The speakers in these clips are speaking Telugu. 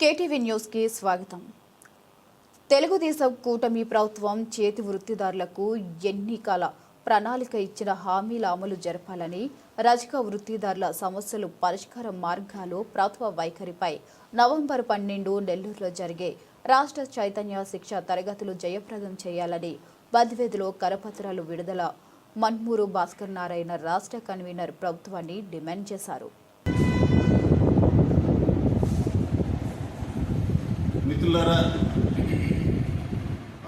కేటీవీ న్యూస్కి స్వాగతం. తెలుగుదేశం కూటమి ప్రభుత్వం చేతి వృత్తిదారులకు ఎన్నికల ప్రణాళిక ఇచ్చిన హామీల అమలు జరపాలని రజక వృత్తిదారుల సమస్యలు పరిష్కార మార్గాలు ప్రభుత్వ వైఖరిపై నవంబర్ పన్నెండు నెల్లూరులో జరిగే రాష్ట్ర చైతన్య శిక్ష తరగతులు జయప్రదం చేయాలని బద్వేదిలో కరపత్రాలు విడుదల. మన్మూరు భాస్కర్ నారాయణ రాష్ట్ర కన్వీనర్ ప్రభుత్వాన్ని డిమాండ్ చేశారు. మిత్రులారా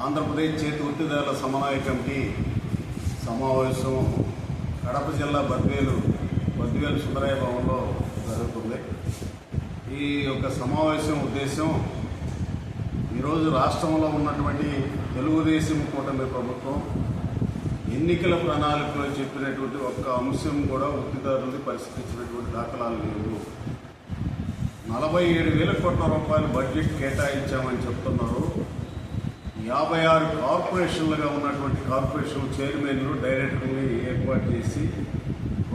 ఆంధ్రప్రదేశ్ చేతి వృత్తిదారుల సమన్వయ కమిటీ సమావేశం కడప జిల్లా బద్వేలు బద్వేలు సుందరయ్య భవన్లో జరుగుతుంది. ఈ యొక్క సమావేశం ఉద్దేశం ఈరోజు రాష్ట్రంలో ఉన్నటువంటి తెలుగుదేశం కూటమి ప్రభుత్వం ఎన్నికల ప్రణాళికలో చెప్పినటువంటి ఒక్క అంశం కూడా వృత్తిదారులని పరిశీలించినటువంటి దాఖలాలు లేవు. నలభై ఏడు వేల కోట్ల రూపాయలు బడ్జెట్ కేటాయించామని చెప్తున్నారు. యాభై ఆరు కార్పొరేషన్లుగా ఉన్నటువంటి కార్పొరేషన్ చైర్మన్లు డైరెక్టర్ని ఏర్పాటు చేసి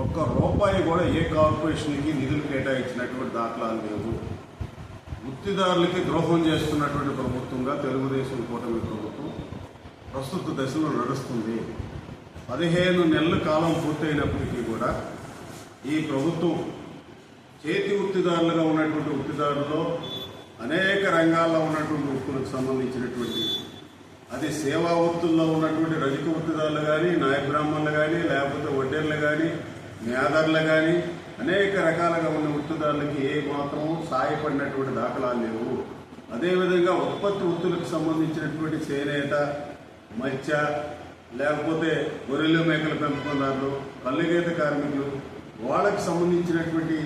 ఒక్క రూపాయి కూడా ఏ కార్పొరేషన్కి నిధులు కేటాయించినటువంటి దాఖలాలు లేవు వృత్తిదారులకి ద్రోహం చేస్తున్నటువంటి ప్రభుత్వంగా తెలుగుదేశం కూటమి ప్రభుత్వం ప్రస్తుత దశలో నడుస్తుంది. పదిహేను నెలల కాలం పూర్తయినప్పటికీ కూడా ఈ ప్రభుత్వం చేతి వృత్తిదారులుగా ఉన్నటువంటి వృత్తిదారుల్లో అనేక రంగాల్లో ఉన్నటువంటి వృత్తులకు సంబంధించినటువంటి అది సేవా వృత్తుల్లో ఉన్నటువంటి రజక వృత్తిదారులు కానీ నాయ బ్రాహ్మణులు కానీ లేకపోతే వడ్డేర్లు కానీ మేదర్లు కానీ అనేక రకాలుగా ఉన్న వృత్తిదారులకి ఏ మాత్రం సాయపడినటువంటి దాఖలాలు లేవు. అదేవిధంగా ఉత్పత్తి వృత్తులకు సంబంధించినటువంటి చేనేత మత్స్య లేకపోతే గొర్రెలు మేకల పెంపకందారులు కల్లుగీత కార్మికులు వాళ్ళకి సంబంధించినటువంటి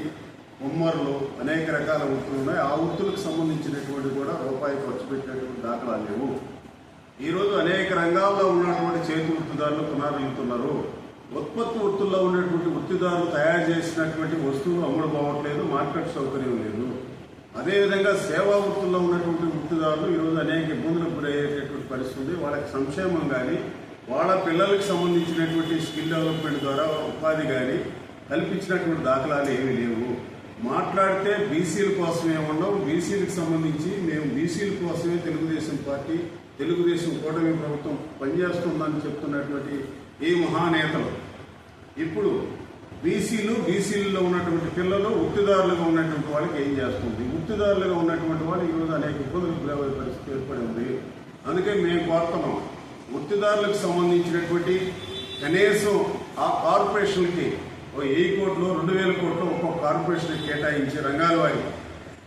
ఉమ్మర్లు అనేక రకాల వృత్తులు ఉన్నాయి. ఆ వృత్తులకు సంబంధించినటువంటి కూడా రూపాయి ఖర్చు పెట్టినటువంటి దాఖలాలు లేవు. ఈరోజు అనేక రంగాల్లో ఉన్నటువంటి చేతి వృత్తిదారులు పునరులుతున్నారు ఉత్పత్తి వృత్తుల్లో ఉన్నటువంటి వృత్తిదారులు తయారు చేసినటువంటి వస్తువులు అమ్ముడు పోవట్లేదు మార్కెట్ సౌకర్యం లేదు. అదేవిధంగా సేవా వృత్తుల్లో ఉన్నటువంటి వృత్తిదారులు ఈరోజు అనేక ఇబ్బందులకు గురయ్యేటటువంటి పరిస్థితి ఉంది. వాళ్ళకి సంక్షేమం కానీ వాళ్ళ పిల్లలకు సంబంధించినటువంటి స్కిల్ డెవలప్మెంట్ ద్వారా ఉపాధి కానీ కల్పించినటువంటి దాఖలాలు ఏమీ లేవు. మాట్లాడితే బీసీల కోసమే ఉండవు. బీసీలకు సంబంధించి మేము బీసీల కోసమే తెలుగుదేశం పార్టీ తెలుగుదేశం కూటమి ప్రభుత్వం పనిచేస్తుందని చెప్తున్నటువంటి ఈ మహానేతలు. ఇప్పుడు బీసీలు బీసీలలో ఉన్నటువంటి పిల్లలు వృత్తిదారులుగా ఉన్నటువంటి వాళ్ళకి ఏం చేస్తుంది? వృత్తిదారులుగా ఉన్నటువంటి వాళ్ళు ఈరోజు అనేక ఇబ్బందులు గురయ్యే పరిస్థితి ఏర్పడి ఉంది. అందుకే మేము కోరుతున్నాం వృత్తిదారులకు సంబంధించినటువంటి కనీసం ఆ కార్పొరేషన్కి ఓ వెయ్యి కోట్లు రెండు వేల కోట్లు ఒక్కొక్క కార్పొరేషన్ కేటాయించి రంగాల వారి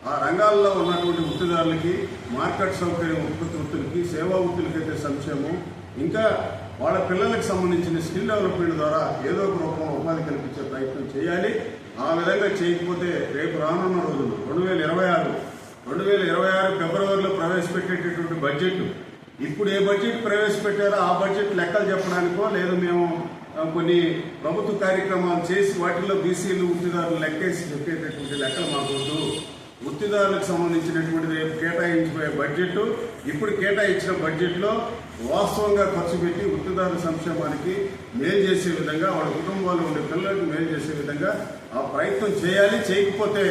ఆ రంగాల్లో ఉన్నటువంటి వృత్తిదారులకి మార్కెట్ సౌకర్యం ఉత్పత్తి వృత్తులకి సేవా వృత్తులకి అయితే సంక్షేమం ఇంకా వాళ్ళ పిల్లలకు సంబంధించిన స్కిల్ డెవలప్మెంట్ ద్వారా ఏదో ఒక రూపంలో ఉపాధి కల్పించే ప్రయత్నం చేయాలి. ఆ విధంగా చేయకపోతే రేపు రానున్న రోజులు రెండు వేల ఇరవై ఆరు రెండు వేల ఇరవై ఆరు ఫిబ్రవరిలో ప్రవేశపెట్టేటటువంటి బడ్జెట్ ఇప్పుడు ఏ బడ్జెట్ ప్రవేశపెట్టారో ఆ బడ్జెట్ లెక్కలు చెప్పడానికో లేదు మేము కొన్ని ప్రభుత్వ కార్యక్రమాలు చేసి వాటిల్లో బీసీలు వృత్తిదారులు లెక్కేసి చెప్పేటటువంటి లెక్కలు మాకు వద్దు. వృత్తిదారులకు సంబంధించినటువంటి రేపు కేటాయించబోయే బడ్జెట్ ఇప్పుడు కేటాయించిన బడ్జెట్లో వాస్తవంగా ఖర్చు పెట్టి వృత్తిదారుల సంక్షేమానికి మేలు చేసే విధంగా వాళ్ళ కుటుంబాల్లో ఉండే పిల్లలకు మేలు చేసే విధంగా ఆ ప్రయత్నం చేయాలి. చేయకపోతే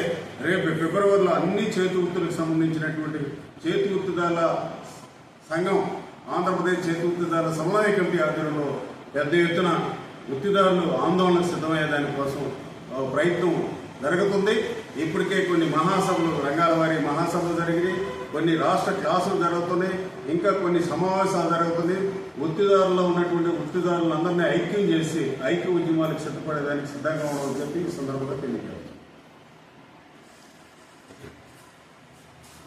రేపు ఫిబ్రవరిలో అన్ని చేతి వృత్తులకు సంబంధించినటువంటి చేతి వృత్తిదారుల సంఘం ఆంధ్రప్రదేశ్ చేతి వృత్తిదారుల సమన్వయ కమిటీ ఆధ్వర్యంలో పెద్ద ఎత్తున వృత్తిదారులు ఆందోళనకు సిద్ధమయ్యే దానికోసం ప్రయత్నం జరుగుతుంది. ఇప్పటికే కొన్ని మహాసభలు రంగాల వారి మహాసభలు జరిగినాయి. కొన్ని రాష్ట్ర క్లాసులు జరుగుతున్నాయి. ఇంకా కొన్ని సమావేశాలు జరుగుతుంది వృత్తిదారుల్లో ఉన్నటువంటి వృత్తిదారులందరినీ ఐక్యం చేసి ఐక్య ఉద్యమాలకు సిద్ధపడేదానికి సిద్ధంగా ఉండమని చెప్పి ఈ సందర్భంగా తెలియజేస్తాం